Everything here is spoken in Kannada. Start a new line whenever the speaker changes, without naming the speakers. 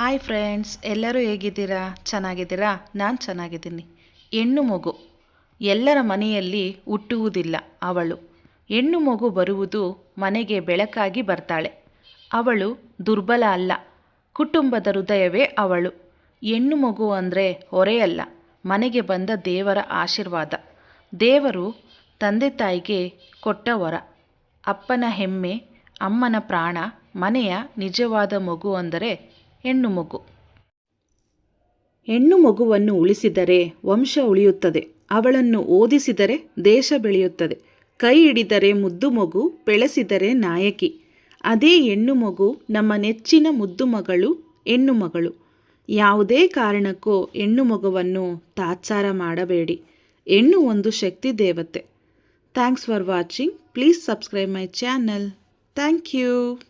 ಹಾಯ್ ಫ್ರೆಂಡ್ಸ್ ಎಲ್ಲರೂ ಹೇಗಿದ್ದೀರಾ? ಚೆನ್ನಾಗಿದ್ದೀರಾ? ನಾನು ಚೆನ್ನಾಗಿದ್ದೀನಿ. ಹೆಣ್ಣು ಮಗು. ಎಲ್ಲರ ಮನೆಯಲ್ಲಿ ಹುಟ್ಟುವುದಿಲ್ಲ ಅವಳು. ಹೆಣ್ಣು ಮಗು ಬರುವುದು ಮನೆಗೆ ಬೆಳಕಾಗಿ ಬರ್ತಾಳೆ. ಅವಳು ದುರ್ಬಲ ಅಲ್ಲ. ಕುಟುಂಬದ ಹೃದಯವೇ ಅವಳು. ಹೆಣ್ಣು ಮಗು ಅಂದರೆ ಹೊರೆಯಲ್ಲ ಮನೆಗೆ ಬಂದ ದೇವರ ಆಶೀರ್ವಾದ. ದೇವರು ತಂದೆ ತಾಯಿಗೆ ಕೊಟ್ಟ ವರ. ಅಪ್ಪನ ಹೆಮ್ಮೆ, ಅಮ್ಮನ ಪ್ರಾಣ, ಮನೆಯ ನಿಜವಾದ ಮಗು ಅಂದರೆ ಹೆಣ್ಣು ಮಗು. ಹೆಣ್ಣು ಮಗುವನ್ನು ಉಳಿಸಿದರೆ ವಂಶ ಉಳಿಯುತ್ತದೆ. ಅವಳನ್ನು ಓದಿಸಿದರೆ ದೇಶ ಬೆಳೆಯುತ್ತದೆ. ಕೈ ಹಿಡಿದರೆ ಮುದ್ದು ಮಗು, ಬೆಳೆಸಿದರೆ ನಾಯಕಿ. ಅದೇ ಹೆಣ್ಣು ಮಗು ನಮ್ಮ ನೆಚ್ಚಿನ ಮುದ್ದು ಮಗಳು, ಹೆಣ್ಣು ಮಗಳು. ಯಾವುದೇ ಕಾರಣಕ್ಕೂ ಹೆಣ್ಣು ಮಗುವನ್ನು ತಾತ್ಸಾರ ಮಾಡಬೇಡಿ. ಹೆಣ್ಣು ಒಂದು ಶಕ್ತಿ ದೇವತೆ. Thanks for watching. Please subscribe my channel. Thank you.